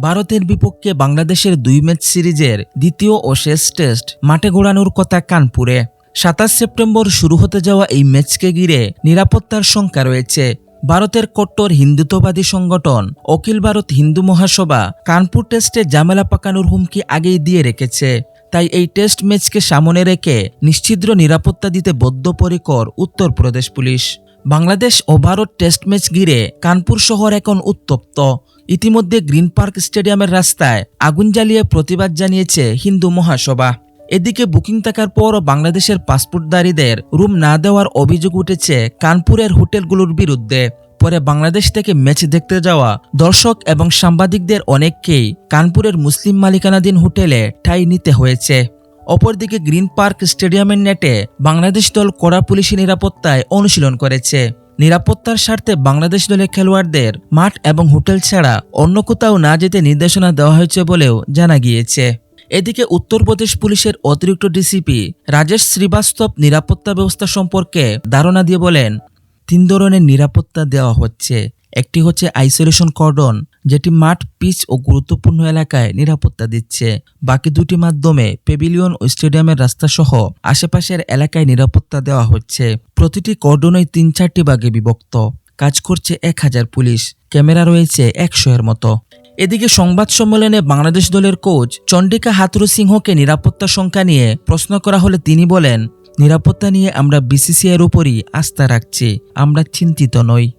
ভারতের বিপক্ষে বাংলাদেশের দুই ম্যাচ সিরিজের দ্বিতীয় ও শেষ টেস্ট মাঠে ঘোরানোর কথা কানপুরে। সাতাশ সেপ্টেম্বর শুরু হতে যাওয়া এই ম্যাচকে ঘিরে নিরাপত্তার শঙ্কা রয়েছে। ভারতের কট্টর হিন্দুত্ববাদী সংগঠন অখিল ভারত হিন্দু মহাসভা কানপুর টেস্টে জামেলা পাকানোর হুমকি আগেই দিয়ে রেখেছে। তাই এই টেস্ট ম্যাচকে সামনে রেখে নিশ্চিদ্র নিরাপত্তা দিতে বদ্ধপরিকর উত্তরপ্রদেশ পুলিশ। বাংলাদেশ ও ভারত টেস্ট ম্যাচ ঘিরে কানপুর শহর এখন উত্তপ্ত। ইতিমধ্যে গ্রিন পার্ক স্টেডিয়ামের রাস্তায় আগুন জ্বালিয়ে প্রতিবাদ জানিয়েছে হিন্দু মহাসভা। এদিকে বুকিং থাকার পরও বাংলাদেশের পাসপোর্টধারীদের রুম না দেওয়ার অভিযোগ উঠেছে কানপুরের হোটেলগুলোর বিরুদ্ধে। পরে বাংলাদেশ থেকে ম্যাচ দেখতে যাওয়া দর্শক এবং সাংবাদিকদের অনেককেই কানপুরের মুসলিম মালিকানাধীন হোটেলে ঠাঁই নিতে হয়েছে। অপরদিকে গ্রিন পার্ক স্টেডিয়ামের নেটে বাংলাদেশ দল কড়া পুলিশি নিরাপত্তায় অনুশীলন করেছে। নিরাপত্তার স্বার্থে বাংলাদেশ দলের খেলোয়াড়দের মাঠ এবং হোটেল ছাড়া অন্য কোথাও না যেতে নির্দেশনা দেওয়া হয়েছে বলেও জানা গিয়েছে। এদিকে উত্তরপ্রদেশ পুলিশের অতিরিক্ত ডিসিপি রাজেশ শ্রীবাস্তব নিরাপত্তা ব্যবস্থা সম্পর্কে ধারণা দিয়ে বলেন, তিন ধরনের নিরাপত্তা দেওয়া হচ্ছে। একটি হচ্ছে আইসোলেশন কর্ডন যেটি মাঠ, পিচ ও গুরুত্বপূর্ণ এলাকায় নিরাপত্তা দিচ্ছে। বাকি দুটি মাধ্যমে পেভিলিয়ন ও স্টেডিয়ামের রাস্তা সহ আশেপাশের এলাকায় নিরাপত্তা দেওয়া হচ্ছে। প্রতিটি কর্ডনই তিন চারটি ভাগে বিভক্ত। কাজ করছে এক হাজার পুলিশ। ক্যামেরা রয়েছে একশো এর মতো। এদিকে সংবাদ সম্মেলনে বাংলাদেশ দলের কোচ চন্ডিকা হাতরু সিংহকে নিরাপত্তা সংখ্যা নিয়ে প্রশ্ন করা হলে তিনি বলেন, নিরাপত্তা নিয়ে আমরা বিসিসিআইয়ের উপরই আস্থা রাখছি। আমরা চিন্তিত নই।